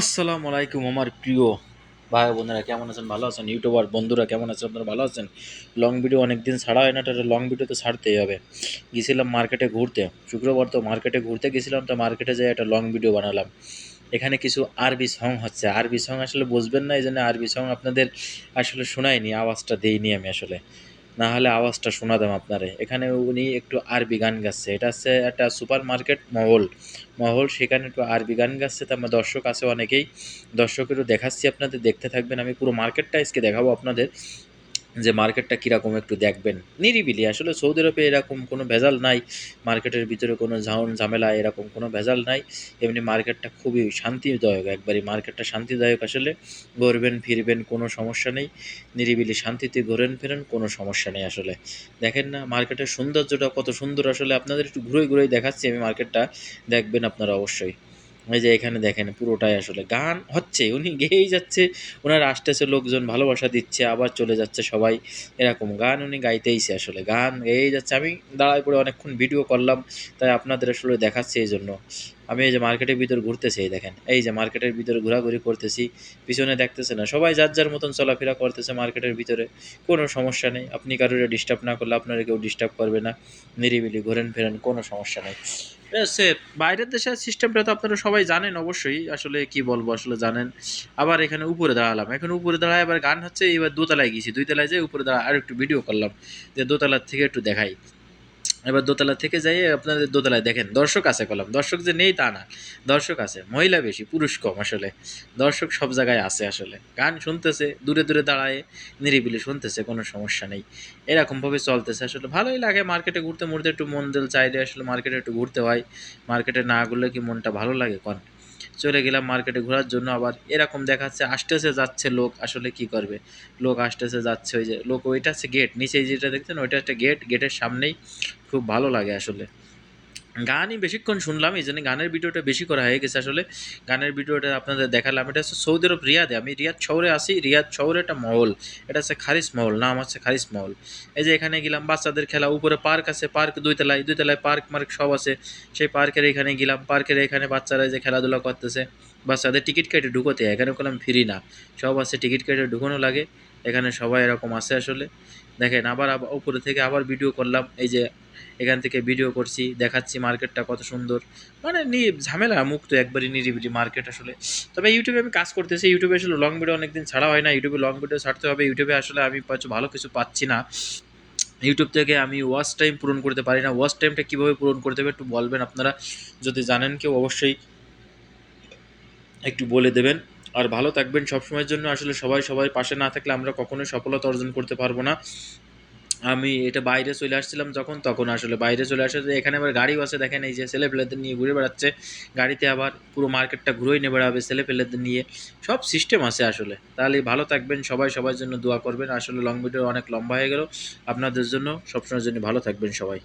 আসসালামু আলাইকুম আমার প্রিয় ভাই বোনেরা, কেমন আছেন? ভালো আছেন? ইউটিউবার বন্ধুরা, কেমন আছেন? আপনারা ভালো আছেন? লং ভিডিও অনেক দিন ছাড়া হয় না একটা লং ভিডিও তো ছাড়তেই হবে। গেছিলাম মার্কেটে ঘুরতে। শুক্রবার তো মার্কেটে ঘুরতে গেছিলাম, তো মার্কেটে যেয়ে একটা লং ভিডিও বানালাম। এখানে কিছু আরবি সং হচ্ছে। আরবি সং আসলে বুঝবেন না, এই জন্য আরবি সং আপনাদের আসলে শোনায়নি আওয়াজটা দেইনি আমি আসলে। না হলে আওয়াজটা শোনাতাম আপনারে। এখানে উনি একটু আরবি গান গাচ্ছে। এটা হচ্ছে একটা সুপার মার্কেট মহল। মহল, সেখানে একটু আরবি গান গাচ্ছে। তার মানে দর্শক আছে অনেকেই। দর্শকেরও দেখাচ্ছি আপনাদের, দেখতে থাকবেন। আমি পুরো মার্কেটটা আজকে দেখাবো আপনাদের। যে মার্কেটটা কীরকম একটু দেখবেন। নিরিবিলি, আসলে সৌদি আরবে এরকম কোনো ভেজাল নাই, মার্কেটের ভিতরে কোনো ঝাউন, ঝামেলা এরকম কোনো ভেজাল নাই, এমনি মার্কেটটা খুবই শান্তিদায়ক একবারই মার্কেটটা শান্তিদায়ক আসলে, ঘুরবেন, ফিরবেন, কোনো সমস্যা নেই, নিরিবিলি শান্তিতে ঘোরেন, ফেরেন, কোনো সমস্যা নেই আসলে। দেখেন না, মার্কেটের সৌন্দর্যটা কত সুন্দর আসলে আপনাদের একটু ঘুরে ঘুরেই দেখাচ্ছি আমি মার্কেটটা, দেখবেন আপনারা অবশ্যই। এই যে এখানে দেখেন, পুরোটাই আসলে গান হচ্ছে, উনি গেয়েই যাচ্ছে ওনার আসতেছে লোকজন, ভালোবাসা দিচ্ছে, আবার চলে যাচ্ছে সবাই। এরকম গান উনি গাইতেইছে আসলে, গান গেয়েই যাচ্ছে। আমি দাঁড়ায় পড়ে অনেকক্ষণ ভিডিও করলাম, তাই আপনাদের আসলে দেখাচ্ছি এই জন্য। আমি এই যে মার্কেটের ভিতর ঘুরতেছি, এই দেখেন, এই যে মার্কেটের ভিতরে ঘোরাঘুরি করতেছি, পিছনে দেখতেছে না, সবাই যার যার মতন চলাফেরা করতেছে মার্কেটের ভিতরে, কোনো সমস্যা নেই। আপনি কারোর ডিস্টার্ব না করলে আপনারা কেউ ডিস্টার্ব করবে না, নিরিবিলি ঘোরেন ফেরেন কোনো সমস্যা নেই। সে বাইরের দেশের সিস্টেমটা তো আপনারা সবাই জানেন অবশ্যই। আসলে কি বলব, আসলে জানেন। আবার এখানে উপরে দাঁড়ালাম। এখন উপরে দাঁড়ায় আবার গান হচ্ছে এবার দোতলায় গেছি। দুই তলায় যাই উপরে দাঁড়া আর একটু ভিডিও করলাম। যে দোতলার থেকে একটু দেখাই। এবার দোতলা থেকে যাই আপনাদের দোতলায় দেখেন, দর্শক আছে কলাম, দর্শক যে নেই তা না, দর্শক আছে, মহিলা বেশি, পুরুষ কম আসলে, দর্শক সব জায়গায় আছে আসলে, গান শুনতেছে, দূরে দূরে দাঁড়ায়, নিরিবিলি শুনতেছে, কোনো সমস্যা নেই, এরকমভাবে চলতেছে আসলে, ভালোই লাগে মার্কেটে ঘুরতে মুড়তে একটু মন দিল চাইলে আসলে মার্কেটে একটু ঘুরতে হয় মার্কেটে না ঘুরলে কি মনটা ভালো লাগে কন? চলে গেলাম মার্কেটে ঘোরার জন্য আবার, এরকম দেখাচ্ছে, আসতেছে, যাচ্ছে লোক আসলে কি করবে? লোক আসতেছে, যাচ্ছে, ওই যে, লোক ওইটা হচ্ছে গেট নিচে যেটা দেখছেন, ওইটা একটা গেট গেটের সামনেই খুব ভালো লাগে আসলে। গানই বেশিক্ষণ শুনলাম, এই জন্য গানের ভিডিওটা বেশি করা হয়ে গেছে আসলে। গানের ভিডিওটা আপনাদের দেখালাম, এটা হচ্ছে সৌদি আরব রিয়াদে, আমি রিয়াদ শহরে আসি রিয়াদ শহরে একটা মহল, এটা হচ্ছে খারিস মহল, নাম হচ্ছে খারিস মহল। এই যে এখানে গেলাম, বাচ্চাদের খেলা, উপরে পার্ক আছে, পার্ক দুই তলায় দুই তলায় পার্ক মার্ক সব আছে। সেই পার্কের এখানে গেলাম, পার্কের এখানে বাচ্চারা যে খেলাধুলা করতেছে, বাচ্চাদের টিকিট কেটে ঢুকোতে, এখানে করলাম ফ্রি না, সব আছে, টিকিট কেটে ঢুকানো লাগে, এখানে সবাই এরকম আছে আসলে। দেখেন, আবার উপরে থেকে আবার ভিডিও করলাম, এই যে এখান থেকে ভিডিও করছি, দেখাচ্ছি মার্কেটটা কত সুন্দর। মানে ঝামেলা মুক্ত একবারই নিরিবিলি মার্কেট আসলে। তবে ইউটিউবে আমি কাজ করতেছি ইউটিউবে আসলে লং ভিডিও অনেকদিন ছাড়া হয় না। ইউটিউবে লং ভিডিও ছাড়তে হবে ইউটিউবে আসলে আমি ভালো কিছু পাচ্ছি না। ইউটিউব থেকে আমি ওয়াচ টাইম পূরণ করতে পারি না। ওয়াচ টাইমটা কীভাবে পূরণ করতে হবে একটু বলবেন আপনারা। যদি জানেন কেউ অবশ্যই একটু বলে দেবেন। আর ভালো থাকবেন সবসময়ের জন্য। আসলে সবাই সবাই পাশে না থাকলে আমরা কখনোই সফলতা অর্জন করতে পারব না। আমি এটা বাইরে চলে আসছিলাম যখন, তখন আসলে বাইরে চলে আসে এখানে আবার গাড়িও আছে, দেখেন এই যে ছেলে পেলেদের নিয়ে ঘুরে বেড়াচ্ছে। গাড়িতে আবার পুরো মার্কেটটা ঘুরেই নিয়ে বেড়াবে ছেলে পেলেদের নিয়ে। সব সিস্টেম আছে আসলে। তাহলে ভালো থাকবেন, সবাই সবার জন্য দোয়া করবেন। আসলে লং ভিডিও অনেক লম্বা হয়ে গেল। আপনাদের জন্য সবসময়ের জন্য ভালো থাকবেন সবাই।